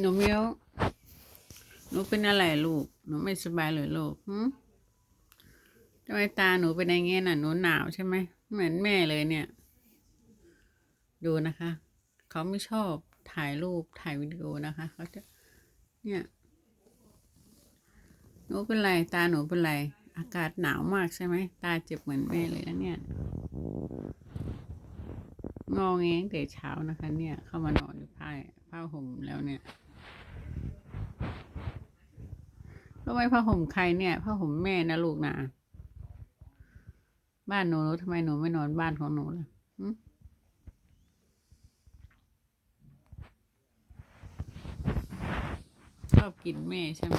หนูเมียวหนูเป็นอะไรลูก หนูไม่สบายเลยลูกหืทำไมตาหนูเป็นอย่างเงี้ยน่ะ หนูหนาวใช่ไหม เหมือนแม่เลยเนี่ย ดูนะคะ เขาไม่ชอบถ่ายรูปถ่ายวิดีโอนะคะ เขาจะ เนี่ย หนูเป็นไร ตาหนูเป็นไร อากาศหนาวมากใช่ไหม ตาเจ็บเหมือนแม่เลยนะเนี่ย งอแงงแต่เช้านะคะ เนี่ย เข้ามานอนอยู่ผ้าผ้าห่มแล้วเนี่ย รู้ไหมผ้าห่มใครเนี่ยผ้าห่มแม่นะลูกนะบ้านหนูทำไมหนูไม่นอนบ้านของหนูล่ะชอบกินแม่ใช่ไหม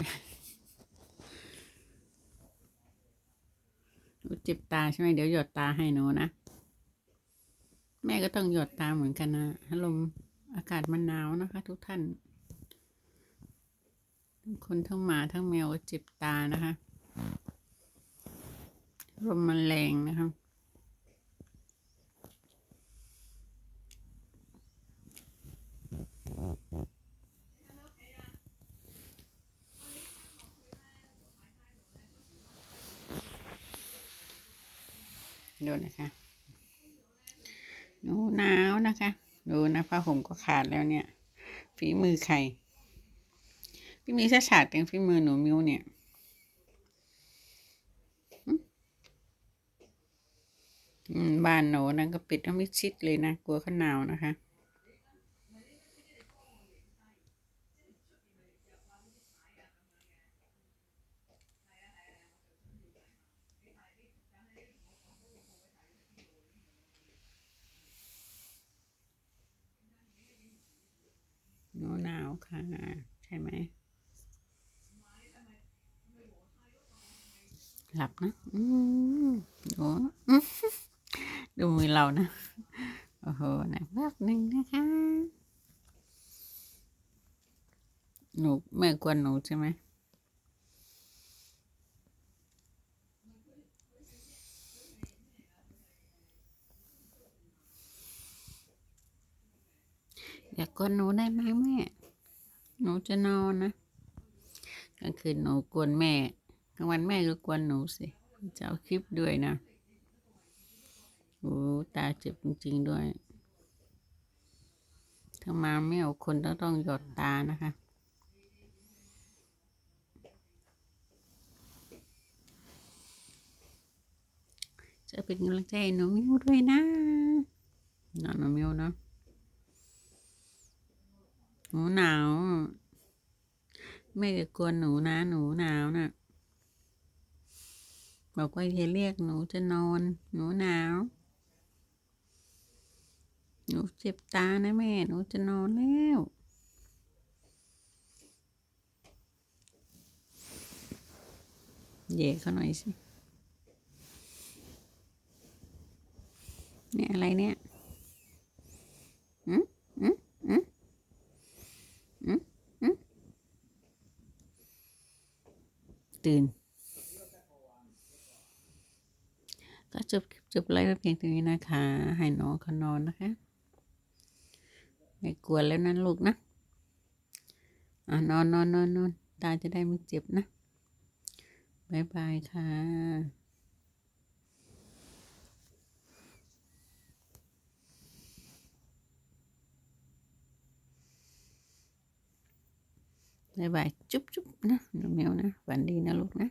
หนูเจ็บตาใช่ไหมเดี๋ยวหยดตาให้หนูนะ แม่ก็ต้องหยดตาเหมือนกันนะอารมณ์อากาศมันหนาวนะคะ ทุกท่าน คนทั้งหมาทั้งแมวเจ็บตานะคะลมมันแรงนะคะดูนะคะ หนูหนาวนะคะ ดูนะผ้าห่มก็ขาดแล้วเนี่ย ฝีมือใคร พี่มีชาฉาดเป็นฝีมือหนูมิวเนี่ยอืมบ้านหนูนั่นก็ปิดทั้งมิดชิดเลยนะ กลัวเขาหนาวนะคะ หนูหนาวค่ะ ใช่ไหม หลับนะอืมหนูอื้อดูมือเรานะ โอ้โหนะแป๊บหนึ่งนะคะหนูแม่กวนหนูใช่ไหมอยากกวนหนูได้ไหมแม่ หนูจะนอนนะกลางคืนหนูกวนแม่ กลางวันแม่ก็กวนหนูสิจะเอาคลิปด้วยนะโอ้ตาเจ็บจริง ๆ ด้วย ถ้ามาไม่เอาคนต้องต้องหยดตานะคะจะเป็นกำลังใจหนูมิวด้วยนะนอนหนูมิวเนาะหนูหนาวแม่จะกวนหนูนะ หนูหนาวนะ่ะ บอกว่าอย่าเรียกหนูจะนอน หนูหนาว หนูเจ็บตานะแม่ หนูจะนอนแล้วเย่เขาหน่อยสิ เนี่ยอะไรเนี่ยอืมอืมอืมตื่น ก็จบจบไลฟ์ไว้เพียงเท่านี้นะคะ ให้น้องเขานอนนะคะ ไม่กวนแล้วนั้นลูกนะอะนอนนอนนอนนอนตาจะได้ไม่เจ็บนะบายบายค่ะบายบายจุ๊บจุ๊บนะน้องแมวนะฝันดีนะลูกนะ